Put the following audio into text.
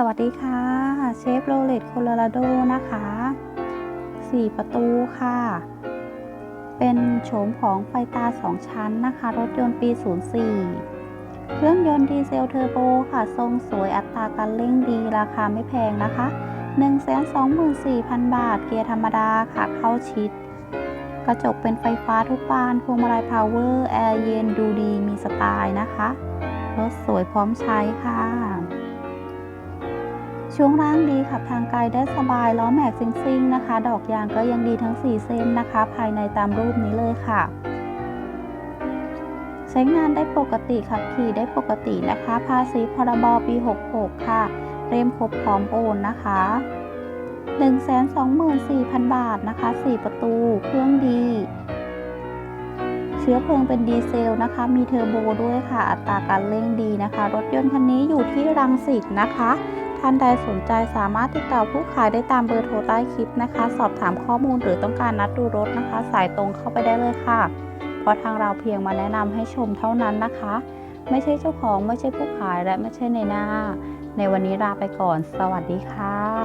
สวัสดีค่ะ เชฟโรเลตโคโลราโดนะคะ 4 ประตูค่ะ เป็นโฉมของไฟตา 2 ชั้นนะคะ รถยนต์ปี 04 เครื่องยนต์ดีเซลเทอร์โบค่ะ ทรงสวยอัตราการเร่งดีราคาไม่แพงนะคะ 124,000 บาท เกียร์ธรรมดาค่ะ เข้าชิด กระจกเป็นไฟฟ้าทุกบานพวงมาลัยพาวเวอร์ แอร์เย็นดูดีมีสไตล์นะคะ รถสวยพร้อมใช้ค่ะ ช่วงล่างดีขับทางไกลได้สบายล้อแม็กซิงๆนะคะ ดอกยางก็ยังดีทั้ง 4 เส้นนะคะ ภายในตามรูปนี้เลยค่ะ ใช้งานได้ปกติขับขี่ได้ปกตินะคะ ภาษีพรบปี 66 ค่ะ เรียมครบพร้อมโอนนะคะ 124,000 บาทนะคะ 4 ประตู เครื่องดีเชื้อเพลิงเป็นดีเซลนะคะ มีเทอร์โบด้วยค่ะ อัตราการเร่งดีนะคะ รถยนต์คันนี้อยู่ที่รังสิตนะคะ ท่านใดสนใจสามารถติดต่อผู้ขายได้ตามเบอร์โทรใต้คลิปนะคะ สอบถามข้อมูลหรือต้องการนัดดูรถนะคะ สายตรงเข้าไปได้เลยค่ะ เพราะทางเราเพียงมาแนะนำให้ชมเท่านั้นนะคะ ไม่ใช่เจ้าของไม่ใช่ผู้ขายและไม่ใช่ในหน้า ในวันนี้ลาไปก่อน สวัสดีค่ะ